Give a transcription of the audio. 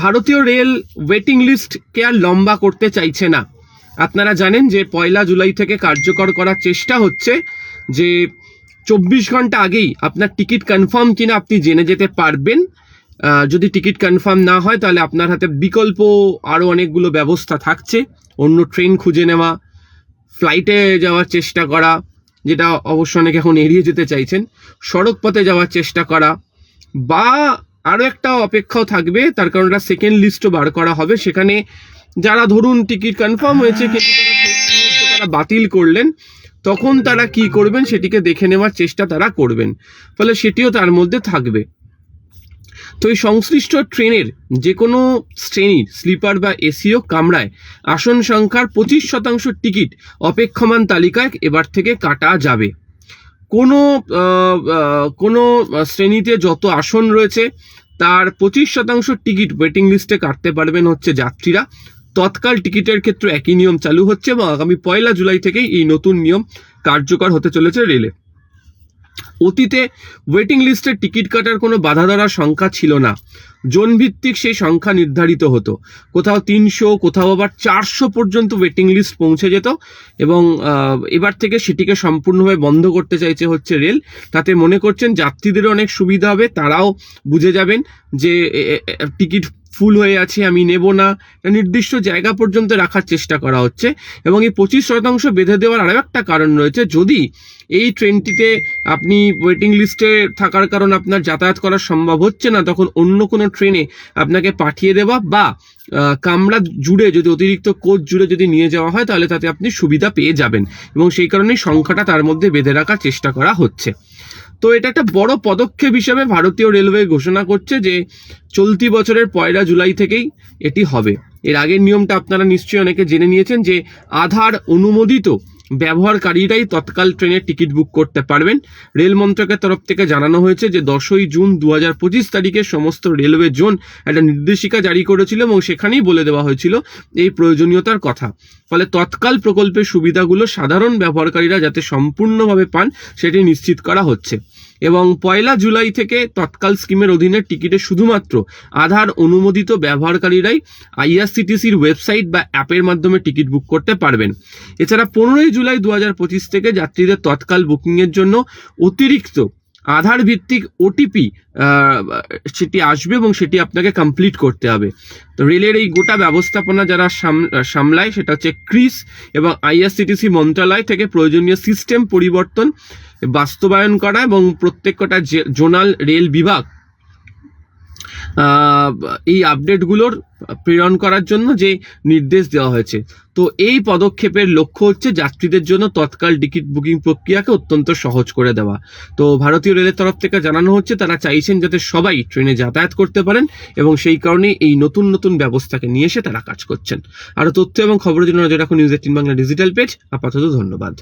ভারতীয় rail waiting লিস্টকে আর লম্বা করতে চাইছে না। আপনারা জানেন যে পয়লা জুলাই থেকে কার্যকর করার চেষ্টা হচ্ছে যে চব্বিশ ঘণ্টা আগেই আপনার টিকিট কনফার্ম কিনা আপনি জেনে যেতে পারবেন। যদি টিকিট কনফার্ম না হয় তাহলে আপনার হাতে বিকল্প আরও অনেকগুলো ব্যবস্থা থাকছে। অন্য ট্রেন খুঁজে নেওয়া ফ্লাইটে যাওয়ার চেষ্টা করা, যেটা অবশ্য অনেকে এখন এড়িয়ে যেতে চাইছেন। সড়ক পথে যাওয়ার চেষ্টা করা বা আরও একটা অপেক্ষাও থাকবে, তার কারণ একটা সেকেন্ড লিস্টও বার করা হবে। সেখানে যারা ধরুন টিকিট কনফার্ম হয়েছে কিন্তু তারা বাতিল করলেন, তখন তারা কি করবেন সেটিকে দেখে নেওয়ার চেষ্টা তারা করবেন। ফলে সেটিও তার মধ্যে থাকবে। তো এই সংশ্লিষ্ট ট্রেনের যে কোনো শ্রেণির স্লিপার বা এসিও কামরায় আসন সংখ্যার পঁচিশ শতাংশ টিকিট অপেক্ষমান তালিকায় এবার থেকে কাটা যাবে। কোনো কোনো শ্রেণীতে যত আসন রয়েছে তার পঁচিশ শতাংশ টিকিট ওয়েটিং লিস্টে কাটতে পারবেন হচ্ছে যাত্রীরা। তৎকাল টিকিটের ক্ষেত্রে একই নিয়ম চালু হচ্ছে এবং আগামী পয়লা জুলাই থেকেই এই নতুন নিয়ম কার্যকর হতে চলেছে রেলে। অতীতে ওয়েটিং লিস্টে টিকিট কাটার কোনো বাধা ধরার সংখ্যা ছিল না। জোন ভিত্তিক সেই সংখ্যা নির্ধারিত হতো। কোথাও তিনশো, কোথাও আবার চারশো পর্যন্ত ওয়েটিং লিস্ট পৌঁছে যেত এবং এবার থেকে সেটিকে সম্পূর্ণভাবে বন্ধ করতে চাইছে হচ্ছে রেল। তাতে মনে করছেন যাত্রীদেরও অনেক সুবিধা হবে, তারাও বুঝে যাবেন যে টিকিট ফুল হয়ে আছে, আমি নেব না। নির্দিষ্ট জায়গা পর্যন্ত রাখার চেষ্টা করা হচ্ছে। এবং এই পঁচিশ শতাংশ বেঁধে দেওয়ার আরও একটা কারণ রয়েছে, যদি এই ট্রেনটিতে আপনি ওয়েটিং লিস্টে থাকার কারণ আপনার যাতায়াত করা সম্ভব হচ্ছে না, তখন অন্য কোনো ট্রেনে আপনাকে পাঠিয়ে দেওয়া বা কামরা জুড়ে যদি অতিরিক্ত কোচ জুড়ে যদি নিয়ে যাওয়া হয়, তাহলে তাতে আপনি সুবিধা পেয়ে যাবেন। এবং সেই কারণেই সংখ্যাটা তার মধ্যে বেঁধে রাখার চেষ্টা করা হচ্ছে। তো এটা একটা বড় পদক্ষেপ হিসেবে ভারতীয় রেলওয়ে ঘোষণা করছে যে চলতি বছরের পয়লা জুলাই থেকেই এটি হবে। এর আগের নিয়মটা আপনারা নিশ্চয়ই অনেকে জেনে নিয়েছেন যে আধার অনুমোদিত ব্যবহারকারীরাই তৎকাল ট্রেনের টিকিট বুক করতে পারবেন। রেল মন্ত্রকের তরফ থেকে জানানো হয়েছে যে, দশই জুন দু হাজার পঁচিশ তারিখে সমস্ত রেলওয়ে জোন একটা নির্দেশিকা জারি করেছিল এবং সেখানেই বলে দেওয়া হয়েছিল এই প্রয়োজনীয়তার কথা। ফলে তৎকাল প্রকল্পের সুবিধাগুলো সাধারণ ব্যবহারকারীরা যাতে সম্পূর্ণভাবে পান, সেটি নিশ্চিত করা হচ্ছে। এবং পয়লা জুলাই থেকে তৎকাল স্কিমের অধীনে টিকিটে শুধুমাত্র আধার অনুমোদিত ব্যবহারকারীরাই আইআরসিটিসির ওয়েবসাইট বা অ্যাপের মাধ্যমে টিকিট বুক করতে পারবেন। এছাড়া পনেরোই জুলাই দু হাজার পঁচিশ থেকে যাত্রীদের তৎকাল বুকিংয়ের জন্য অতিরিক্ত আধার ভিত্তিক ওটিপি সেটি আসবে এবং সেটি আপনাকে কমপ্লিট করতে হবে। তো রেলের এই গোটা ব্যবস্থাপনা যারা সাম- সামলায়, সেটা হচ্ছে ক্রিস এবং আইআরসিটিসি মন্ত্রণালয় থেকে প্রয়োজনীয় সিস্টেম পরিবর্তন বাস্তবায়ন করা এবং প্রত্যেকটা জে- জোনাল রেল বিভাগ এই আপডেটগুলোর প্রেরণ করার জন্য যে নির্দেশ দেওয়া হয়েছে। তো এই পদক্ষেপের লক্ষ্য হচ্ছে যাত্রীদের জন্য তৎকাল টিকিট বুকিং প্রক্রিয়াকে অত্যন্ত সহজ করে দেওয়া। তো ভারতীয় রেলের তরফ থেকে জানানো হচ্ছে, তারা চাইছেন যাতে সবাই ট্রেনে যাতায়াত করতে পারেন এবং সেই কারণে এই নতুন নতুন ব্যবস্থাকে নিয়ে এসে তারা কাজ করছেন। আরও তথ্য এবং খবরের জন্য নজর রাখুন news eighteen Bangla digital page আপাতত ধন্যবাদ।